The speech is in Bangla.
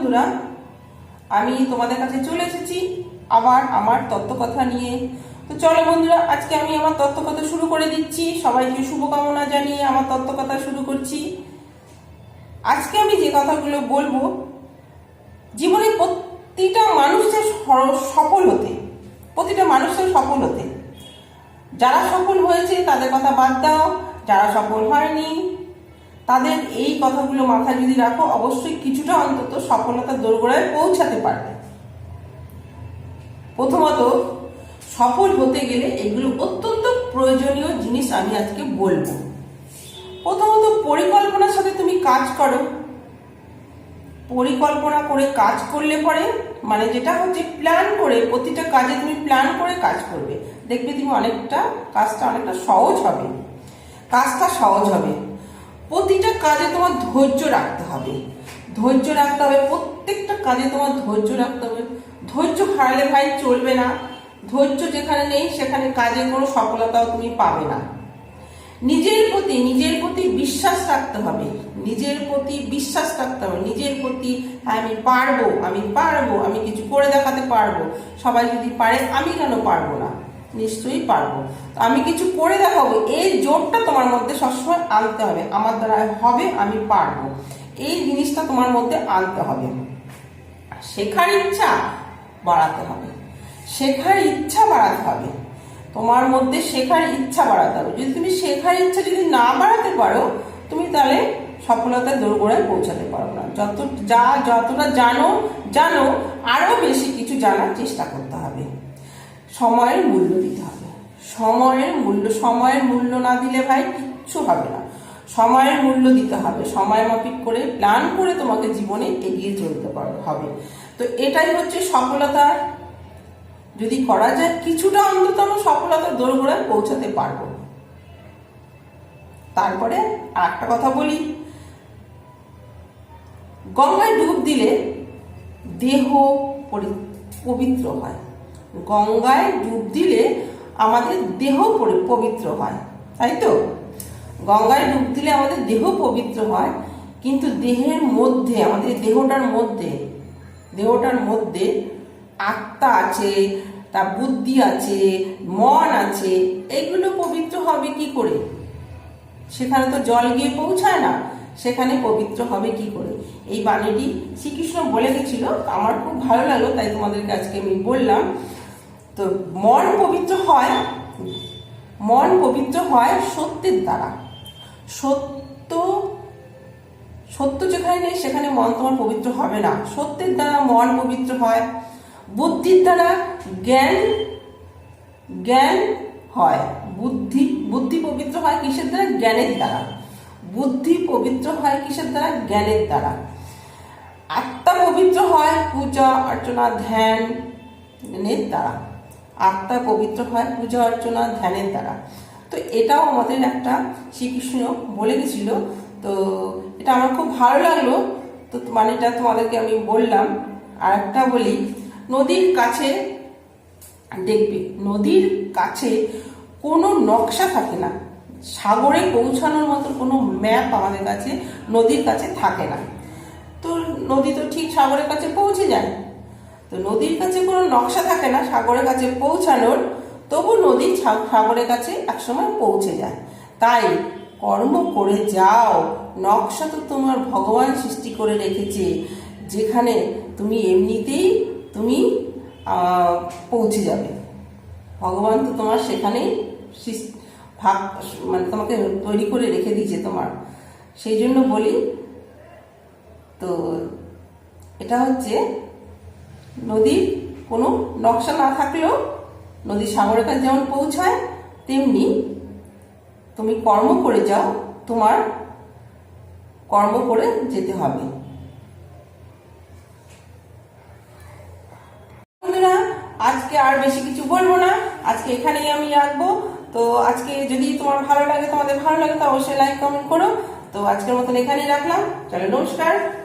বন্ধুরা, আমি তোমাদের কাছে চলে এসেছি আবার আমার তত্ত্বকথা নিয়ে। তো চলো বন্ধুরা, আজকে আমি আমার তত্ত্বকথা শুরু করে দিচ্ছি। সবাইকে শুভকামনা জানিয়ে আমার তত্ত্বকথা শুরু করছি। আজকে আমি যে কথাগুলো বলব, জীবনে প্রতিটা মানুষের সফল হতে, প্রতিটা মানুষের সফল হতে, যারা সফল হয়েছে তাদের কথা বাদ দাও, যারা সফল হয়নি তাদের এই কথাগুলো মাথায় যদি রাখো, অবশ্যই কিছুটা অন্তত সফলতার দোরগোড়ায় পৌঁছাতে পারবে। প্রথমত, সফল হতে গেলে এগুলো অত্যন্ত প্রয়োজনীয় জিনিস আমি আজকে বলব। প্রথমত, পরিকল্পনার সাথে তুমি কাজ করো। পরিকল্পনা করে কাজ করলে পরে মানে যেটা হচ্ছে প্ল্যান করে, প্রতিটা কাজে তুমি প্ল্যান করে কাজ করবে। দেখবে তুমি অনেকটা, কাজটা অনেকটা সহজ হবে। কাজটা সহজ হবে। প্রতিটা কাজে তোমার ধৈর্য রাখতে হবে। ধৈর্য রাখতে হবে, প্রত্যেকটা কাজে তোমার ধৈর্য রাখতে হবে। ধৈর্য হারালে ভাই চলবে না। ধৈর্য যেখানে নেই, সেখানে কাজের কোনো সফলতাও তুমি পাবে না। নিজের প্রতি নিজের প্রতি বিশ্বাস রাখতে হবে। নিজের প্রতি বিশ্বাস রাখতে হবে। নিজের প্রতি, আমি পারব আমি পারব, আমি কিছু করে দেখাতে পারব। সবাই যদি পারে, আমি কেন পারব না? নিশ্চয়ই পারব। তো আমি কিছু করে দেখাবো। এই জোরটা তোমার মধ্যে সবসময় আনতে হবে। আমার দ্বারা হবে, আমি পারব। এই জিনিসটা তোমার মধ্যে আনতে হবে। শেখার ইচ্ছা বাড়াতে হবে। শেখার ইচ্ছা বাড়াতে হবে। তোমার মধ্যে শেখার ইচ্ছা বাড়াতে হবে। যদি তুমি শেখার ইচ্ছা যদি না বাড়াতে পারো, তুমি তাহলে সফলতার দোরগোড়ায় পৌঁছাতে পারো না। যত, যা, যতটা জানো জানো আরও বেশি কিছু জানার চেষ্টা করতে হবে। সময়ের মূল্য দিতে হবে। সময়ের মূল্য সময়ের মূল্য না দিলে ভাই কিচ্ছু হবে না। সময়ের মূল্য দিতে হবে। সময় মাফিক করে, প্ল্যান করে তোমাকে জীবনে এগিয়ে চলতে হবে। তো এটাই হচ্ছে সফলতার যদি করা যায়, কিছুটা অন্তত সফলতার দোরগোড়ায় পৌঁছাতে পারব। তারপরে আর একটা কথা বলি। গঙ্গায় ডুব দিলে দেহ পবিত্র হয়। গঙ্গায় ডুব দিলে আমাদের দেহ পবিত্র হয়। তাই তো? গঙ্গায় ডুব দিলে আমাদের দেহ পবিত্র হয়, কিন্তু দেহের মধ্যে, আমাদের দেহটার মধ্যে দেহটার মধ্যে আত্মা আছে তা বুদ্ধি আছে, মন আছে, এগুলো পবিত্র হবে কি করে? সেখানে তো জল গিয়ে পৌঁছায় না, সেখানে পবিত্র হবে কি করে? এই বাণীটি শ্রীকৃষ্ণ বলে গেছিল, আমার খুব ভালো লাগল, তাই তোমাদেরকে আজকে আমি বললাম। তো মন পবিত্র হয়, মন পবিত্র হয় সত্যের দ্বারা। সত্য সত্য যেখানে নেই, সেখানে মন তোমার পবিত্র হবে না। সত্যের দ্বারা মন পবিত্র হয়, বুদ্ধির দ্বারা জ্ঞান জ্ঞান হয়। বুদ্ধি বুদ্ধি পবিত্র হয় কিসের দ্বারা? জ্ঞানের দ্বারা। বুদ্ধি পবিত্র হয় কিসের দ্বারা? জ্ঞানের দ্বারা। আত্মা পবিত্র হয় পূজা, অর্চনা ধ্যানের দ্বারা। আত্মা পবিত্র হয়, পূজা অর্চনা, ধ্যানের দ্বারা। তো এটাও আমাদের একটা শ্রীকৃষ্ণ বলে গেছিল। তো এটা আমার খুব ভালো লাগল। তো মানে এটা তোমাদেরকে আমি বললাম। আর একটা বলি, নদীর কাছে দেখবে, নদীর কাছে কোনো নকশা থাকে না। সাগরে পৌঁছানোর মতো কোনো ম্যাপ আমাদের কাছে নদীর কাছে থাকে না। তো নদী তো ঠিক সাগরের কাছে পৌঁছে যায়। তো নদীর কাছে কোনো নকশা থাকে না, সাগরের কাছে পৌঁছানোর। তবু নদী সাগরের কাছে একসময় পৌঁছে যায়। তাই কর্ম করে যাও। নকশা তো তোমার ভগবান সৃষ্টি করে রেখেছে। যেখানে তুমি এমনিতেই, তুমি পৌঁছে যাবে। ভগবান তো তোমার সেখানেই ভাগ মানে তোমাকে তৈরি করে রেখে দিয়েছে তোমার। সেই জন্য বলি, তো এটা হচ্ছে নদীর কোনো নকশা না থাকলেও নদী সাগরের কাছে যেমন পৌঁছায়, তেমনি তুমি কর্ম করে যাও, তোমার কর্ম করে যেতে হবে। আজকে আর বেশি কিছু বলব না। আজকে এখানেই আমি রাখব। তো আজকে যদি তোমার ভালো লাগে, তোমাদের ভালো লাগে, তো অবশ্যই লাইক কমেন্ট করো। তো আজকের মতন এখানেই রাখলাম। চলো নমস্কার।